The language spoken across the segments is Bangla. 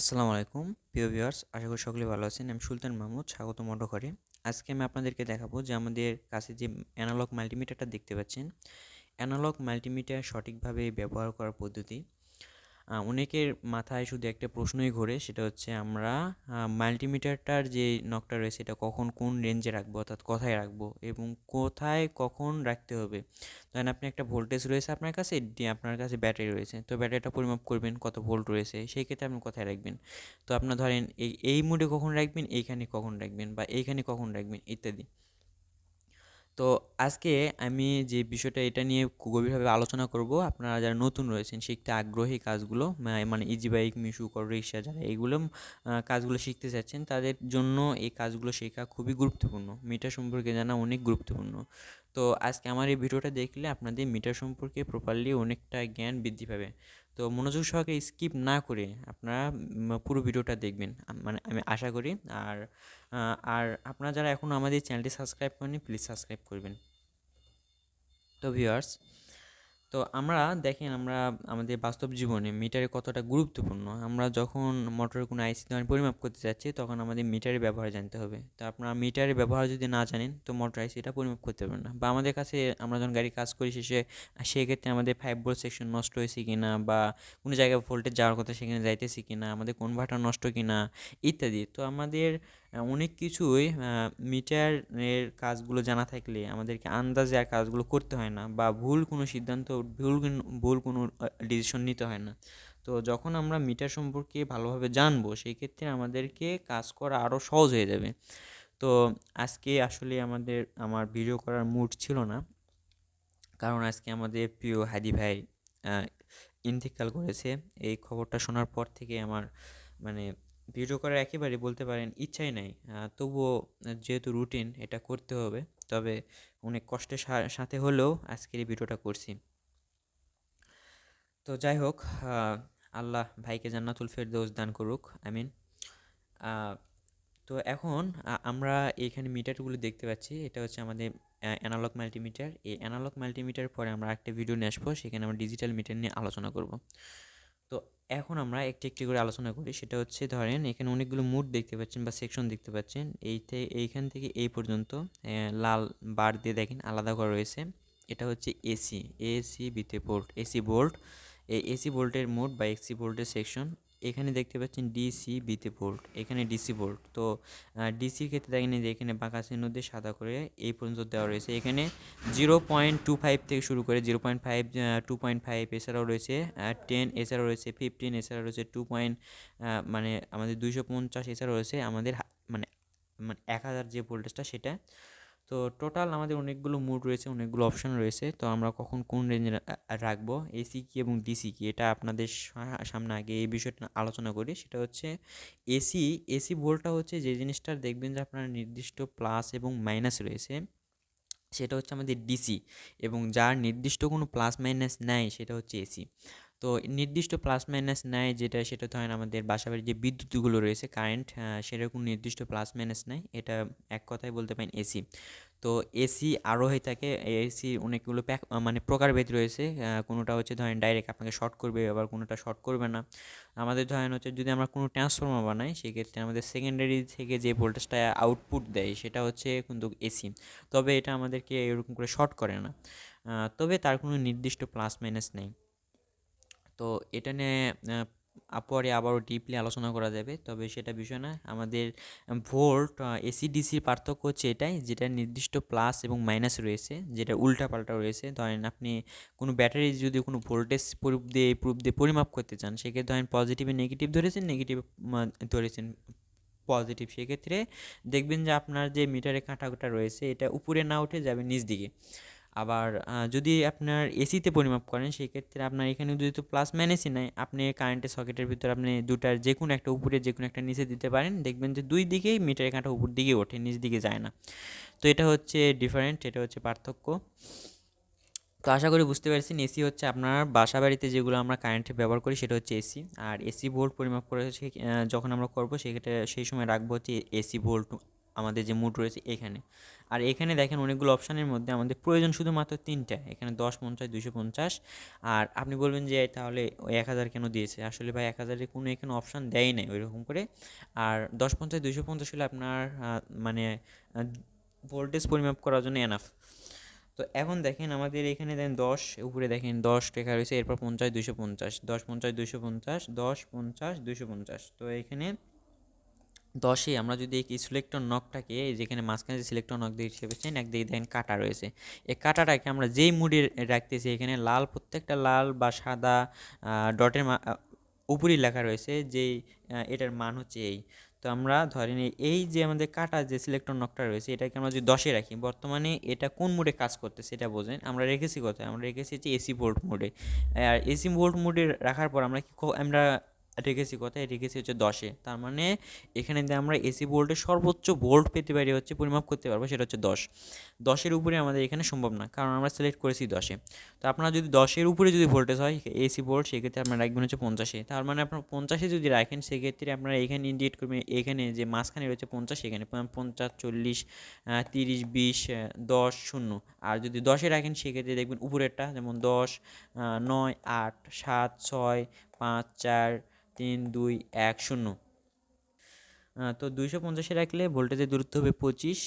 আসসালামু আলাইকুম। প্রিয় ভিউয়ার্স, আশা করি সকলে ভালো আছেন। আমি সুলতান মাহমুদ, স্বাগত মন্ড করে আজকে আমি আপনাদেরকে দেখাবো যে আমাদের কাছে যে অ্যানালগ মাল্টিমিটারটা দেখতে পাচ্ছেন, অ্যানালগ মাল্টিমিটার সঠিকভাবে ব্যবহার করার পদ্ধতি অনেকের মাথায় শুধু একটা প্রশ্নই ঘোরে, সেটা হচ্ছে আমরা মাল্টিমিটারটার যে নকটা রয়েছে এটা কখন কোন রেঞ্জে রাখব, অর্থাৎ কোথায় রাখব এবং কোথায় কখন রাখতে হবে? ধরেন আপনি একটা ভোল্টেজ রয়েছে আপনার কাছে আপনার কাছে ব্যাটারি রয়েছে, তো ব্যাটারিটা পরিমাপ করবেন কত ভোল্ট রয়েছে, সেই ক্ষেত্রে আপনি কোথায় রাখবেন? তো আপনার ধরেন এই এই মুডে কখন রাখবেন, এইখানে কখন রাখবেন বা এইখানে কখন রাখবেন, ইত্যাদি। তো আজকে আমি যে বিষয়টা এটা নিয়ে গভীরভাবে আলোচনা করব আপনারা যারা নতুন রয়েছেন শিখতে আগ্রহী কাজগুলো মানে ইজি বাইক মিশু কর রিক্সা যারা আহ, কাজগুলো শিখতে চাচ্ছেন তাদের জন্য এই কাজগুলো শেখা খুবই গুরুত্বপূর্ণ। মিটার সম্পর্কে জানা অনেক গুরুত্বপূর্ণ। তো আজকে আমার এই ভিডিওটা দেখলে আপনাদের মিটার সম্পর্কে প্রপারলি অনেকটা জ্ঞান বৃদ্ধি পাবে। তো মনোযোগ সহকারে স্কিপ না করে আপনারা পুরো ভিডিওটা দেখবেন। মানে আমি আশা করি আর আর আপনারা যারা এখনও আমাদের চ্যানেলটি সাবস্ক্রাইব করেনি প্লিজ সাবস্ক্রাইব করবেন। তো ভিউয়ার্স তো আমরা দেখেন আমরা আমাদের বাস্তব জীবনে মিটারে কতটা গুরুত্বপূর্ণ। আমরা যখন মোটরের কোনো আইসি ধরেন পরিমাপ করতে যাচ্ছি, তখন আমাদের মিটারের ব্যবহার জানতে হবে। তো আপনারা মিটারের ব্যবহার যদি না জানেন, তো মোটর আইসিটা পরিমাপ করতে পারবেন না। বা আমাদের কাছে আমরা যখন গাড়ি কাজ করি শেষে, সেক্ষেত্রে আমাদের ফাইভ ভোল্ট সেকশন নষ্ট হয়েছে কি না বা কোনো জায়গায় ভোল্টেজ যাওয়ার কথা সেখানে যাইতেছি কি না আমাদের কনভার্টার নষ্ট কি না ইত্যাদি। তো আমাদের অনেক কিছুই মিটারের কাজগুলো জানা থাকলে আমাদেরকে আন্দাজে আর কাজগুলো করতে হয় না বা ভুল কোনো সিদ্ধান্ত, ভুল ভুল কোনো ডিসিশন নিতে হয় না। তো যখন আমরা মিটার সম্পর্কে ভালোভাবে জানব, সেই ক্ষেত্রে আমাদেরকে কাজ করা আরও সহজ হয়ে যাবে। তো আজকে আসলে আমাদের, আমার ভিডিও করার মুড ছিল না। কারণ আজকে আমাদের প্রিয় হাদি ভাই ইন্তেকাল করেছে। এই খবরটা শোনার পর থেকে আমার মানে ভিডিও করার একেবারে বলতে পারেন ইচ্ছাই নাই। তবুও যেহেতু রুটিন এটা করতে হবে তবে অনেক কষ্টের সাথে হলেও আজকের এই ভিডিওটা করছি। তো যাই হোক আল্লাহ ভাইকে জান্নাতুল ফেরদৌস দান করুক আমিন। আহ, তো এখন আমরা এখানে মিটারগুলো দেখতে পাচ্ছি এটা হচ্ছে আমাদের অ্যানালগ মাল্টিমিটার এই অ্যানালগ মাল্টিমিটার পরে আমরা একটা ভিডিও নিয়ে আসব সেখানে আমরা ডিজিটাল মিটার নিয়ে আলোচনা করব। এখন আমরা একটি একটি করে আলোচনা করি। সেটা হচ্ছে ধরেন, এখানে অনেকগুলো মুড দেখতে পাচ্ছেন বা সেকশন দেখতে পাচ্ছেন। এই এইখান থেকে এই পর্যন্ত লাল বার দিয়ে দেখেন আলাদা করা রয়েছে। এটা হচ্ছে এসি এসি বিতে বোল্ট এসি বোল্ট এই এসি বোল্টের মোড বা এসি বোল্টের সেকশন এখানে দেখতে পাচ্ছেন ডিসি বিতে বোল্ট এখানে ডিসি বোল্ট তো ডিসির ক্ষেত্রে দেখেন যে এখানে বাঁকা চিহ্ন দিয়ে সাদা করে এই পর্যন্ত দেওয়া রয়েছে। এখানে জিরো পয়েন্ট টু ফাইভ থেকে শুরু করে zero point five two point five এছাড়াও রয়েছে টেন এছাড়াও রয়েছে ফিফটিন এছাড়াও রয়েছে টু পয়েন্ট মানে আমাদের দুইশো পঞ্চাশ এছাড়াও রয়েছে। আমাদের মানে মানে এক হাজার যে ভোল্টেজটা সেটা তো টোটাল আমাদের অনেকগুলো মুড রয়েছে, অনেকগুলো অপশন রয়েছে। তো আমরা কখন কোন রেঞ্জে রাখব এসি কি এবং ডিসি কি? এটা আপনাদের সামনে আগে এই বিষয়টা আলোচনা করি। সেটা হচ্ছে এসি এসি ভোল্টটা হচ্ছে যে জিনিসটার দেখবেন যে আপনার নির্দিষ্ট প্লাস এবং মাইনাস রয়েছে, সেটা হচ্ছে আমাদের ডিসি এবং যার নির্দিষ্ট কোনো প্লাস মাইনাস নাই, সেটা হচ্ছে এসি তো নির্দিষ্ট প্লাস মাইনাস নাই যেটা সেটা ধরেন আমাদের বাসাবাড়ির যে বিদ্যুৎগুলো রয়েছে কারেন্ট সেটার কোনো নির্দিষ্ট প্লাস মাইনাস নাই এটা এক কথায় বলতে পারেন এসি তো এসি আরও হয়ে থাকে এসি অনেকগুলো প্যাক মানে প্রকারভেদ রয়েছে। কোনোটা হচ্ছে ধরেন ডাইরেক্ট আপনাকে শর্ট করবে, আবার কোনোটা শর্ট করবে না। আমাদের ধরেন হচ্ছে যদি আমরা কোনো ট্রান্সফর্মার বানাই, সেক্ষেত্রে আমাদের সেকেন্ডারি থেকে যে ভোল্টেজটা আউটপুট দেয়, সেটা হচ্ছে কিন্তু এসি তবে এটা আমাদেরকে এরকম করে শর্ট করে না। তবে তার কোনো নির্দিষ্ট প্লাস মাইনাস নেই। তো এটা নিয়ে পরে আবারও ডিপলি আলোচনা করা যাবে। তবে সেটা বিষয় না, আমাদের ভোল্ট এসি ডিসির পার্থক্য হচ্ছে এটাই, যেটা নির্দিষ্ট প্লাস এবং মাইনাস রয়েছে, যেটা উল্টাপাল্টা রয়েছে। ধরেন আপনি কোনো ব্যাটারি যদি কোনো ভোল্টেজ প্রুফ দিয়ে প্রুফ দিয়ে পরিমাপ করতে চান, সেক্ষেত্রে ধরেন পজিটিভে নেগেটিভ ধরেছেন নেগেটিভ ধরেছেন পজিটিভ সেক্ষেত্রে দেখবেন যে আপনার যে মিটারে কাঁটাটা রয়েছে, এটা উপরে না উঠে যাবে নিচ দিকে। আবার যদি আপনার এসিতে পরিমাপ করেন সেই ক্ষেত্রে আপনার এখানে যদি তো প্লাস মাইনাসই নাই, আপনি কারেন্টের সকেটের ভিতরে আপনি দুটার যে কোনো একটা উপরে যে কোনো একটা নিচে দিতে পারেন। দেখবেন যে দুই দিকেই মিটারের কাঁটা উপর দিকে ওঠে, নিচ দিকে যায় না। তো এটা হচ্ছে ডিফারেন্ট এটা হচ্ছে পার্থক্য। তো আশা করি বুঝতে পারছেন এসি হচ্ছে আপনার বাসা বাড়িতে যেগুলো আমরা কারেন্টে ব্যবহার করি, সেটা হচ্ছে এসি আর এসি ভোল্ট পরিমাপ করে যখন আমরা করব, সেক্ষেত্রে সেই সময় রাখব হচ্ছে এসি ভোল্ট আমাদের যে মুড রয়েছে এখানে। আর এখানে দেখেন অনেকগুলো অপশানের মধ্যে আমাদের প্রয়োজন শুধুমাত্র তিনটা। এখানে দশ পঞ্চাশ দুশো পঞ্চাশ। আর আপনি বলবেন যে তাহলে ওই এক হাজার কেন দিয়েছে? আসলে ভাই এক হাজারে কোনো এখানে অপশান দেয় নাই ওইরকম করে। আর দশ পঞ্চাশ দুশো পঞ্চাশ হলে আপনার মানে ভোল্টেজ পরিমাপ করার জন্য এনাফ তো এখন দেখেন আমাদের এখানে দেন দশ, উপরে দেখেন দশ লেখা রয়েছে, এরপর পঞ্চাশ দুশো পঞ্চাশ। দশ পঞ্চাশ দুশো পঞ্চাশ, দশ পঞ্চাশ দুশো পঞ্চাশ। তো এখানে দশে আমরা যদি এই সিলেক্টর নকটাকে যেখানে মাঝখানে যে সিলেক্টর নক দেখতে পাচ্ছেন একদিকে দেখেন কাটা রয়েছে। এই কাটাটাকে আমরা যেই মুডে রাখতেছি, এখানে লাল, প্রত্যেকটা লাল বা সাদা ডটের উপরই লেখা রয়েছে যেই এটার মান হচ্ছে এই। তো আমরা ধরে নিই এই যে আমাদের কাটা যে সিলেক্টর নকটা রয়েছে, এটাকে আমরা যদি দশে রাখি, বর্তমানে এটা কোন মোডে কাজ করতে সেটা বোঝেন। আমরা রেখেছি কোথায়? আমরা রেখেছি এসি ভোল্ট মোডে। আর এসি ভোল্ট মোডে রাখার পর আমরা কি, আমরা রেখেছি কোথায়? রেখেছি হচ্ছে দশে। তার মানে এখানে দিয়ে আমরা এসি ভোল্টের সর্বোচ্চ ভোল্ট পেতে পারি হচ্ছে পরিমাপ করতে পারব, সেটা হচ্ছে দশ। দশের উপরে আমাদের এখানে সম্ভব না, কারণ আমরা সিলেক্ট করেছি দশে। তো আপনারা যদি দশের উপরে যদি ভোল্টেজ হয় এসি ভোল্ট সেক্ষেত্রে আপনারা রাখবেন হচ্ছে পঞ্চাশে। তার মানে আপনার পঞ্চাশে যদি রাখেন, সেক্ষেত্রে আপনারা এখানে ইন্ডিকেট করবেন এখানে যে মাঝখানে রয়েছে পঞ্চাশ এখানে পঞ্চাশ চল্লিশ তিরিশ, বিশ দশ, শূন্য। আর যদি দশে রাখেন, সেক্ষেত্রে দেখবেন উপরেরটা যেমন দশ নয়, আট, সাত, ছয় পাঁচ, চার, তিন, দুই, এক, শূন্য। তো দুইশো পঞ্চাশে রাখলে ভোল্টেজের দূরত্ব হবে পঁচিশ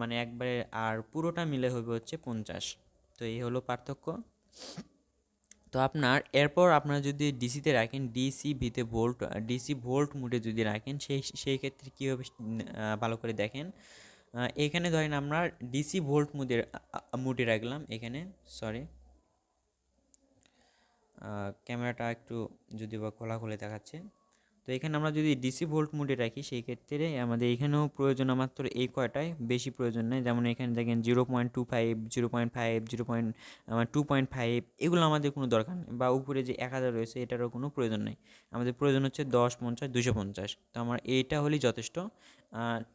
মানে একবারে আর পুরোটা মিলে হবে হচ্ছে পঞ্চাশ। তো এই হলো পার্থক্য। তো আপনার এরপর আপনারা যদি ডিসিতে রাখেন, ডিসি ভিতে ভোল্ট, ডিসি ভোল্ট মুডে যদি রাখেন, সেই সেই ক্ষেত্রে কী হবে ভালো করে দেখেন। এখানে ধরেন আমরা ডিসি ভোল্ট মুডে মুডে রাখলাম, এখানে, সরি। ক্যামেরাটা একটু যদি বা খোলা খুলে দেখাচ্ছে। তো এখানে আমরা যদি ডিসি ভোল্ট মোডে রাখি, সেই ক্ষেত্রে আমাদের এখানেও প্রয়োজন মাত্র এই কয়টায় বেশি প্রয়োজন নেই। যেমন এখানে দেখেন zero point two five zero point five zero point two point five এগুলো আমাদের কোনো দরকার নেই। বা উপরে যে এক হাজার রয়েছে, এটারও কোনো প্রয়োজন নেই। আমাদের প্রয়োজন হচ্ছে দশ পঞ্চাশ, দুশো পঞ্চাশ। তো আমার এইটা হলেই যথেষ্ট।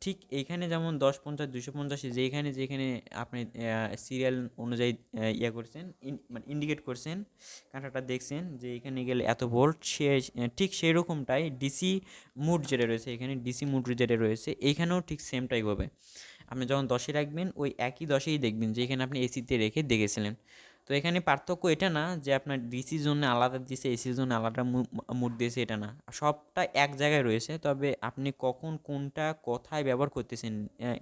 ঠিক এইখানে যেমন দশ পঞ্চাশ, দুশো পঞ্চাশে যেখানে যেখানে আপনি সিরিয়াল অনুযায়ী ইয়ে করছেন মানে ইন্ডিকেট করছেন, কাঁটাটা দেখছেন যে এখানে গেলে এত ভোল্ট সে ঠিক সেই রকমটাই ডিসি মুড যেটা রয়েছে, এখানে ডিসি মুড যেটা রয়েছে এইখানেও ঠিক সেমটাই হবে। আপনি যখন দশে রাখবেন, ওই একই দশেই দেখবেন যে এখানে আপনি এসিতে রেখে দেখেছিলেন। তো এখানে পার্থক্য এটা না যে আপনার ডিসির জন্য আলাদা দিয়েছে এসির জন্য আলাদা মুড দিয়েছে এটা না। সবটা এক জায়গায় রয়েছে, তবে আপনি কখন কোনটা কোথায় ব্যবহার করতেছেন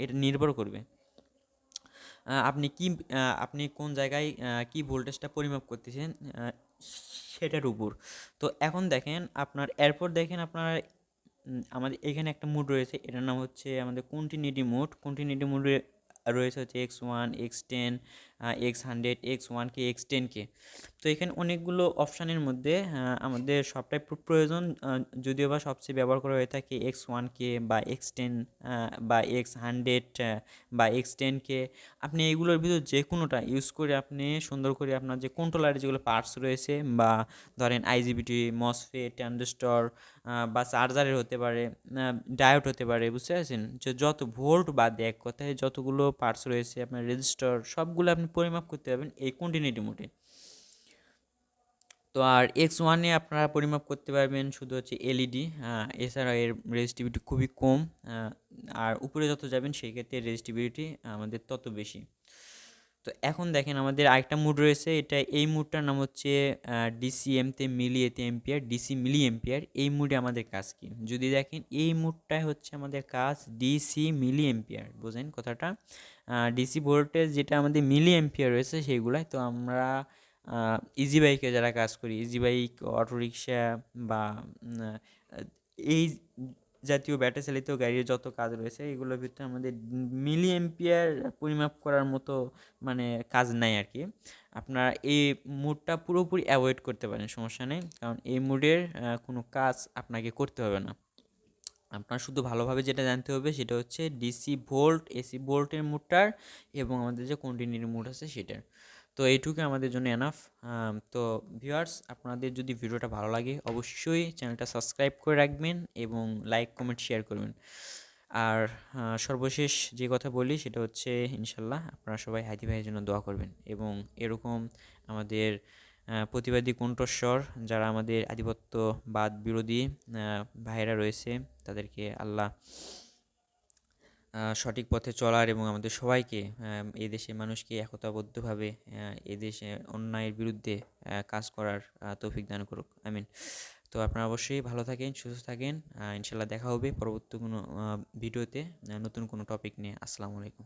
এটা নির্ভর করবে। আপনি কি আপনি কোন জায়গায় কি ভোল্টেজটা পরিমাপ করতেছেন সেটার উপর। তো এখন দেখেন আপনার, এরপর দেখেন আপনার আমাদের এখানে একটা মুড রয়েছে, এটার নাম হচ্ছে আমাদের কন্টিনিউটি মুড। কন্টিনিউটি মুডে রয়েছে হচ্ছে X one X ten X hundred X one K X ten K তো এখানে অনেকগুলো অপশানের মধ্যে আমাদের সবটাই প্রয়োজন। যদিও বা সবচেয়ে ব্যবহার করা হয়ে থাকে এক্স ওয়ান কে বা এক্স টেন বা এক্স হান্ড্রেড বা এক্স টেন কে আপনি এইগুলোর ভিতর যে কোনোটা ইউজ করে আপনি সুন্দর করে আপনার যে কন্ট্রোলারের যেগুলো পার্টস রয়েছে বা ধরেন আইজিবিটি মসফে ট্যান্ডস্টর বা চার্জারের হতে পারে ডায়োড হতে পারে, বুঝতে পারছেন? যে যত ভোল্ট বা এক কথায় যতগুলো পার্টস রয়েছে, আপনার রেজিস্টার সবগুলো আপনি পরিমাপ করতে পারবেন এই কন্টিনিউটি মোডে। তো আর এক্স ওয়ানে আপনারা পরিমাপ করতে পারবেন শুধু হচ্ছে এলইডি এছাড়া এর রেজিস্টিভিটি খুবই কম আর উপরে যত যাবেন সেই ক্ষেত্রে রেজিস্টিভিটি আমাদের তত বেশি। তো এখন দেখেন আমাদের আরেকটা মুড রয়েছে, এটা এই মুডটার নাম হচ্ছে ডিসি ডিসিএমতে মিলি এতে এম্পিয়ার ডিসি মিলি এম্পিয়ার এই মুডে আমাদের কাজ কি? যদি দেখেন এই মুডটাই হচ্ছে আমাদের কাজ ডিসি মিলি এম্পিয়ার বোঝেন কথাটা? ডিসি ভোল্টেজ যেটা আমাদের মিলি এম্পিয়ার রয়েছে সেইগুলাই। তো আমরা ইজি বাইকে যারা কাজ করি ইজি বাইক অটোরিকশা বা এই জাতীয় ব্যাটারি চালিত গাড়ির যত কাজ রয়েছে, এগুলোর ভিতরে আমাদের মিলি এম্পিয়ার পরিমাপ করার মতো মানে কাজ নাই আর কি আপনারা এই মুডটা পুরোপুরি অ্যাভয়েড করতে পারেন, সমস্যা নেই। কারণ এই মুডের কোনো কাজ আপনাকে করতে হবে না। আপনার শুধু ভালোভাবে যেটা জানতে হবে সেটা হচ্ছে ডিসি ভোল্ট, এসি ভোল্টের মুডটার এবং আমাদের যে কন্টিনিউর মুড আছে সেটার। তো এইটুকু আমাদের জন্য এনাফ তো ভিউয়ার্স আপনাদের যদি ভিডিওটা ভালো লাগে অবশ্যই চ্যানেলটা সাবস্ক্রাইব করে রাখবেন এবং লাইক কমেন্ট শেয়ার করবেন। আর সর্বশেষ যে কথা বলি সেটা হচ্ছে ইনশাল্লাহ আপনারা সবাই হাইতি ভাইয়ের জন্য দোয়া করবেন এবং এরকম আমাদের প্রতিবাদী কণ্ঠস্বর যারা আমাদের আধিপত্যবাদ বিরোধী ভাইয়েরা রয়েছে, তাদেরকে আল্লাহ সঠিক পথে চলার এবং আমাদের সবাইকে এই দেশের মানুষকে একতাবদ্ধভাবে এই দেশে অন্যায়ের বিরুদ্ধে কাজ করার তৌফিক দান করুক। আমিন। তো আপনারা অবশ্যই ভালো থাকেন, সুস্থ থাকেন। ইনশাল্লাহ দেখা হবে পরবর্তী কোনো ভিডিওতে নতুন কোনো টপিক নিয়ে। আসসালামু আলাইকুম।